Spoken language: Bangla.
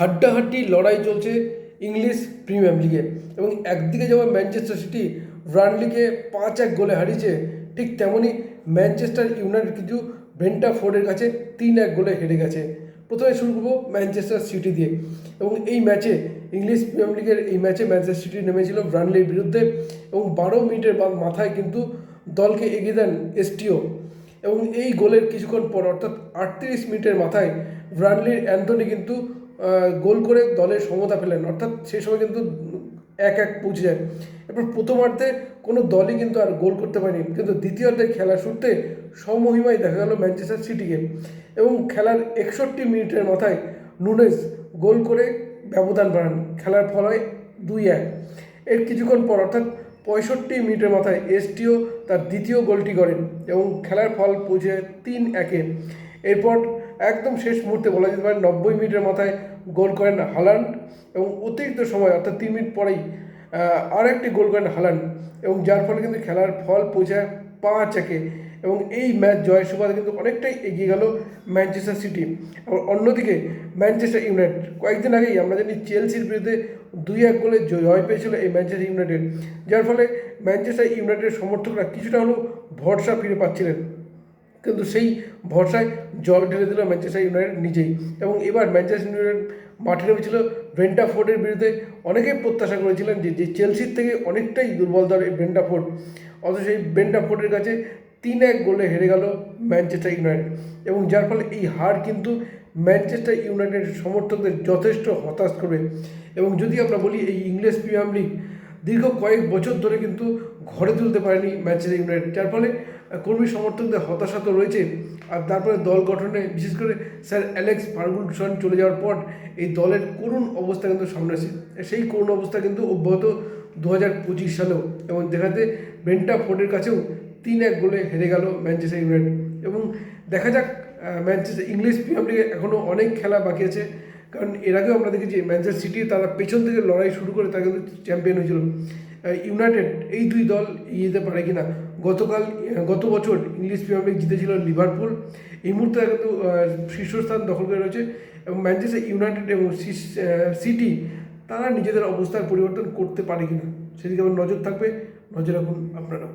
হাড্ডাহাড্ডি লড়াই চলছে ইংলিশ প্রিমিয়ার লিগে এবং একদিকে যেমন ম্যানচেস্টার সিটি ব্রানলিকে পাঁচ এক গোলে হারিয়েছে, ঠিক তেমনই ম্যানচেস্টার ইউনাইটেড কিন্তু ব্রেন্টা ফোর্ডের কাছে তিন এক গোলে হেরে গেছে। প্রথমে শুরু করব ম্যানচেস্টার সিটি দিয়ে এবং এই ম্যাচে ইংলিশ প্রিমিয়ার লিগের এই ম্যাচে ম্যানচেস্টার সিটি নেমেছিল ব্রানলির বিরুদ্ধে এবং বারো মিনিটের মাথায় কিন্তু দলকে এগিয়ে দেন এসটিও এবং এই গোলের কিছুক্ষণ পর অর্থাৎ আটত্রিশ মিনিটের মাথায় ব্রানলির অ্যান্থনি কিন্তু গোল করে দলের সমতা পেলেন। অর্থাৎ সেই সময় কিন্তু এক এক পৌঁছে যায়। এরপর প্রথমার্ধে কোনো দলই কিন্তু আর গোল করতে পারেনি। কিন্তু দ্বিতীয়ার্ধে খেলা শুরুতে সমহিমায় দেখা গেল ম্যানচেস্টার সিটিকে। এবং খেলার একষট্টি মিনিটের মাথায় নুনেস গোল করে ব্যবধান বাড়ান। খেলার ফল হয় দুই এক। এর কিছুক্ষণ পর অর্থাৎ পঁয়ষট্টি মিনিটের মাথায় এসটিও তার দ্বিতীয় গোলটি করেন এবং খেলার ফল পৌঁছে তিন একে। এরপর একদম শেষ মুহূর্তে বলা যেতে পারে নব্বই মিনিটের মাথায় গোল করেন হালান্ড এবং অতিরিক্ত সময়, অর্থাৎ তিন মিনিট পরেই আর একটি গোল করেন হালান্ড এবং যার ফলে কিন্তু খেলার ফল পৌঁছায় পাঁচ একে এবং এই ম্যাচ জয়ের সুবাদে কিন্তু অনেকটাই এগিয়ে গেল ম্যানচেস্টার সিটি। আবার অন্যদিকে ম্যানচেস্টার ইউনাইটেড, কয়েকদিন আগেই আমরা জানি চেলসির বিরুদ্ধে দুই এক গোলে জয় পেয়েছিল এই ম্যানচেস্টার ইউনাইটেড, যার ফলে ম্যানচেস্টার ইউনাইটেডের সমর্থকরা কিছুটা হলেও ভরসা ফিরে পাচ্ছিলেন। কিন্তু সেই ভরসায় জল ঢেলে দিল ম্যানচেস্টার ইউনাইটেড নিজেই। এবং এবার ম্যানচেস্টার ইউনাইটেড মাঠে নেমেছিল ব্রেন্টা ফোর্ডের বিরুদ্ধে। অনেকেই প্রত্যাশা করেছিলেন যে যে চেলসির থেকে অনেকটাই দুর্বল দল এই ব্রেন্টা ফোর্ড অথচ এই ব্রেন্টা ফোর্ডের কাছে তিন এক গোলে হেরে গেল ম্যানচেস্টার ইউনাইটেড এবং যার ফলে এই হার কিন্তু ম্যানচেস্টার ইউনাইটেড সমর্থকদের যথেষ্ট হতাশ করবে। এবং যদি আমরা বলি এই ইংলিশ প্রিমিয়ার লিগ দীর্ঘ কয়েক বছর ধরে কিন্তু ঘরে তুলতে পারেনি ম্যানচেস্টার ইউনাইটেড। যার ফলে কর্মী সমর্থকদের হতাশা তো রয়েছে আর তারপরে দল গঠনে, বিশেষ করে স্যার অ্যালেক্স ফার্গুসন চলে যাওয়ার পর, এই দলের করুণ অবস্থা কিন্তু সামনে সেই করুণ অবস্থা কিন্তু অব্যাহত দু হাজার পঁচিশ সালেও। এবং দেখাতে ব্রেন্টা ফোর্ডের কাছেও তিন এক গোলে হেরে গেল ম্যানচেস্টার ইউনাইটেড। এবং দেখা যাক ম্যানচেস্টার ইংলিশ প্রিমিয়ার লিগে এখনও অনেক খেলা বাকি আছে। কারণ এর আগেও আমরা দেখেছি ম্যানচেস্টার সিটি তারা পেছন থেকে লড়াই শুরু করে তারা কিন্তু চ্যাম্পিয়ন হয়েছিল। ইউনাইটেড এই দুই দল যেতে পারে কিনা? গতকাল গত বছর ইংলিশ প্রিমিয়ার লিগ জিতেছিল লিভারপুল এই মুহূর্তে কিন্তু শীর্ষস্থান দখল করে রয়েছে এবং ম্যানচেস্টার ইউনাইটেড এবং সিটি তারা নিজেদের অবস্থার পরিবর্তন করতে পারে কিনা? সেদিকে আমার নজর থাকবে। নজর রাখুন আপনারা